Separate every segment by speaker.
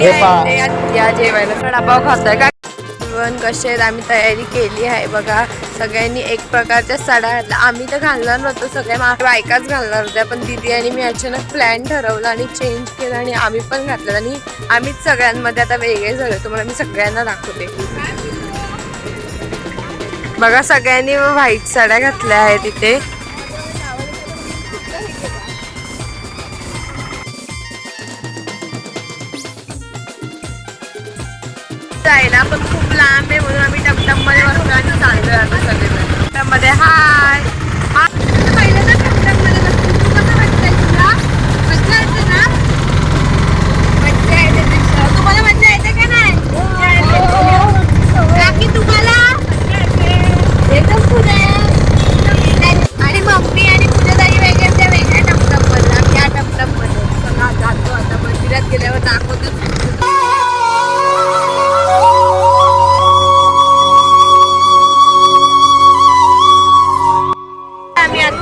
Speaker 1: ते या- या जेवायला. वडापाव खातोय का? जेवण कसे आहेत? आम्ही तयारी केली आहे बघा. सगळ्यांनी एक प्रकारच्या साड्या घातल्या आम्ही तर घालणार नव्हतो. सगळ्या मा- बायकाच घालणार होत्या. पण दिदी आणि मी अचानक प्लॅन ठरवला आणि चेंज केला आणि आम्ही पण घातलं. आणि आम्हीच सगळ्यांमध्ये आता वेगळे झालो. तुम्हाला मी सगळ्यांना दाखवते. बघा सगळ्यांनी व्हाईट साड्या घातल्या आहेत इथे. जायला पण खूप लांब आहे म्हणून आम्ही टमटममध्ये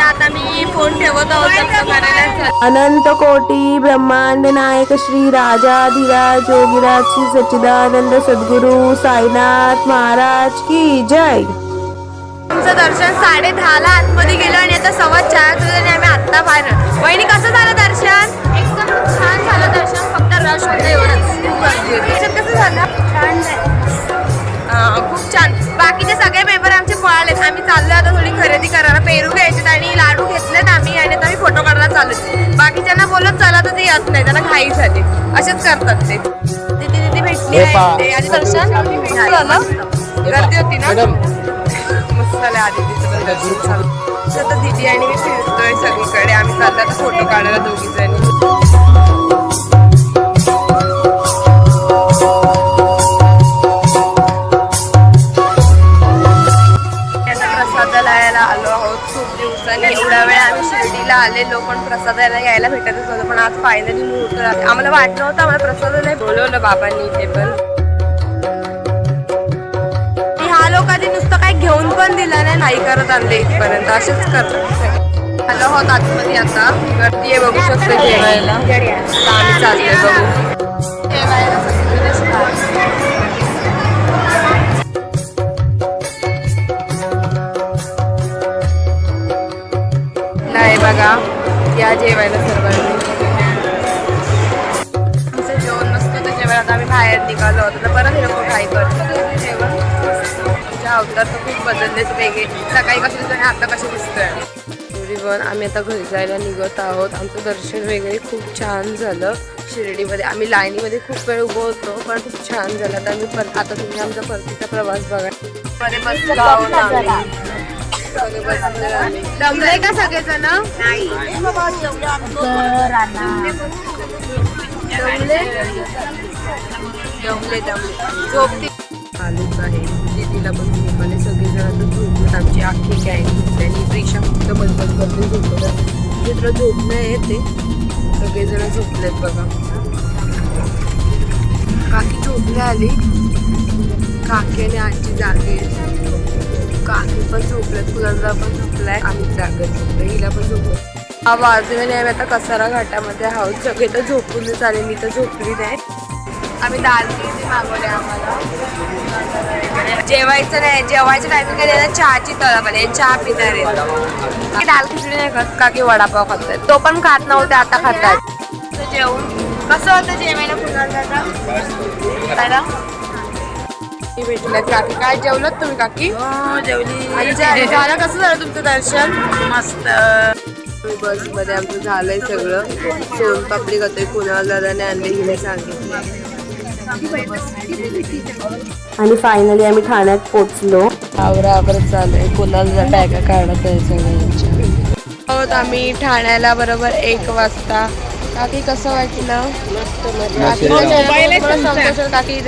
Speaker 1: आता मी फोन ठेवत आहोत.
Speaker 2: अनंत कोटी ब्रह्मांड नायक श्री राजाधिराज योगीराज श्री सच्चिदानंद सद्गुरु साईनाथ महाराज की जय.
Speaker 1: तुमचं दर्शन साडे दहाला आतमध्ये गेलो आणि आता सव्वा चार आम्ही आत्ता बाहेर वहिनी कसं झालं दर्शन? खरेदी करायला पेरू घ्यायचे आणि लाडू घेतलेत आम्ही आणि आता मी फोटो काढायला चालू बाकीच्यांना बोलत चला तर ते येत नाही त्यांना घाई झाली. असेच करतात ते. तिथे तिथे भेटली आहे. आधी दर्शन? गर्दी होती ना? मस्त झालं आधी तिथं दर्शन झालं. आता दिदी आणि मी फिरतोय सगळीकडे. आम्ही चाललो आता फोटो काढायला दोघी जणी थोड्या वेळ आम्ही शिर्डीला आलेलो पण प्रसादाला यायला भेटतच नव्हतं. पण आज फायनली मुहूर्त आम्हाला वाटलं होतं आम्हाला प्रसादालय बोलवलं बाबांनी इथे पण ह्या लोकांनी नुसतं काय घेऊन पण दिलं नाही नाही करत आणले इथपर्यंत. असेच करतात आलो होत आतमध्ये आता. गर्दी आहे बघू शकतो जेवायला. आम्ही चाललोय बघू. या जेवायला सर्वांनी. आमचं जेवण नसतं तर जेवायला आता आम्ही बाहेर निघालो. होतो तर परत हे लोक घाई करतात. जेवण आमच्या अवतार तर खूप बदललेत वेगळे. सकाळी कसे दिसतो आणि आता कसे दिसतोय? वन आम्ही आता घरी जायला निघत आहोत. आमचं दर्शन वगैरे खूप छान झालं. शिर्डीमध्ये आम्ही लाईनीमध्ये खूप वेळ उभं होतो पण खूप छान झालं. आता आम्ही पर आता तुम्ही आमचा परतीचा प्रवास बघा. मध्ये बसलो आहोत आम्ही. सगळे बसलोय आम्ही. दमले का सगळेजण झोपती. चालूच आहे. दीदीला पण झोप आले सगळेजण आता झोपलेत आमची आखी गँग त्यांनी प्रिक्षा फक्त बदबद करते झोपत. मित्र झोप नाही येते सगळेजण झोपलेत बघा. काकी झोपल्या आली. काकी आणि आजी जागे काकी पण झोपल्यात कुलांना पण झोपलाय. आम्ही जागे झोपलो. हिला पण झोपलो हा आणि आम्ही आता कसारा घाटामध्ये आहोत. सगळे तर झोपूनच आले. मी तर झोपली नाही. आम्ही दाल मागवले आम्हाला. जेवायचं नाही. जेवायच्या टायमिंग ना चहाची तळप आली चहा पिणार आहे. दाल खिचडी नाही खात. का की वडापाव खातोय. तो पण खात नव्हते आता खातात जेवण कसं होतं जेवायला पुन्हा दादा भेटलं काकी काय जेवलं तुम्ही काकी?
Speaker 3: जेवली.
Speaker 1: आणि झा- झालं कसं झालं तुमचं दर्शन?
Speaker 3: मस्त.
Speaker 1: बसमध्ये आमचं झालंय सगळं. सोनपापडी करतोय कुणाल दादाने आणले हिने सांगितलं.
Speaker 2: आणि फायनली आम्ही ठाण्यात पोचलो
Speaker 1: आवरा आवरत चालूय कुणाला बॅगा काढत आहे सगळ्यांच्या. आहोत आम्ही ठाण्याला बरोबर एक वाजता. काकी कसं वाटलं? काकी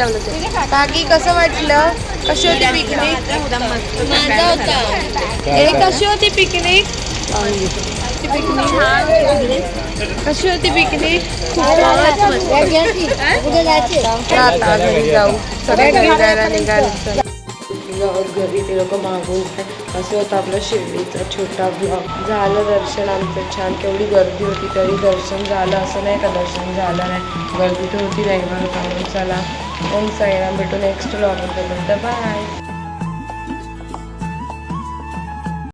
Speaker 1: काकी कसं वाटलं? कशी होती पिकनिक? ए कशी होती पिकनिक? कशी होती पिकनिक? आता घरी जाऊ. सगळे जायला निघाले निघालो घरी ते लोक मागून असं होतं आपलं शिर्डीचा छोटा ब्लॉग झालं दर्शन आमचं छान. केवढी गर्दी होती तरी दर्शन झालं असं नाही का? दर्शन झालं नाही. गर्दी तर होती रविवार म्हणून चला. ओम साईराम. भेटू नेक्स्ट ब्लॉग बाय